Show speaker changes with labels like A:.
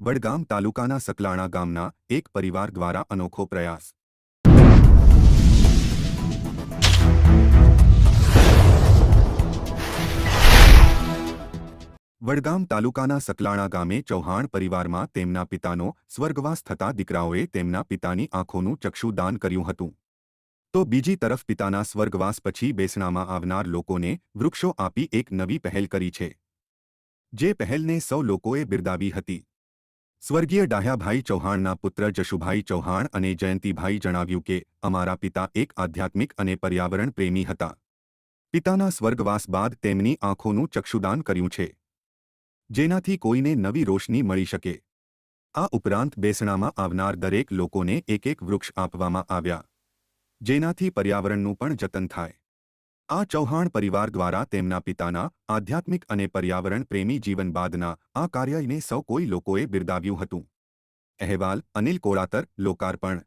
A: વડગામ તાલુકાના સકલાણા ગામના એક પરિવાર દ્વારા અનોખો પ્રયાસ. વડગામ તાલુકાના સકલાણા ગામે ચૌહાણ પરિવારમાં તેમના પિતાનો સ્વર્ગવાસ થતા દીકરાઓએ તેમના પિતાની આંખોનું ચક્ષુદાન કર્યું હતું. તો બીજી તરફ પિતાના સ્વર્ગવાસ પછી બેસણામાં આવનાર લોકોને વૃક્ષો આપી એક નવી પહેલ કરી છે. જે પહેલને સૌ લોકોએ બિરદાવી હતી. સ્વર્ગીય ડાહ્યાભાઈ ચૌહાણના પુત્ર જશુભાઈ ચૌહાણ અને જયંતિભાઈ જણાવ્યું કે, અમારા પિતા એક આધ્યાત્મિક અને પર્યાવરણ પ્રેમી હતા. પિતાના સ્વર્ગવાસ બાદ તેમની આંખોનું ચક્ષુદાન કર્યું છે. જેનાથી કોઈને નવી રોશની મળી શકે. આ ઉપરાંત બેસણામાં આવનાર દરેક લોકોને એક એક વૃક્ષ આપવામાં આવ્યા. જેનાથી પર્યાવરણનું પણ જતન થાય. આ ચૌહાણ પરિવાર દ્વારા તેમના પિતાના આધ્યાત્મિક અને પર્યાવરણ પ્રેમી જીવન બાદના આ કાર્યને સૌ કોઈ લોકોએ બિરદાવ્યું હતું. અહેવાલ અનિલ કોળાતર, લોકાર્પણ.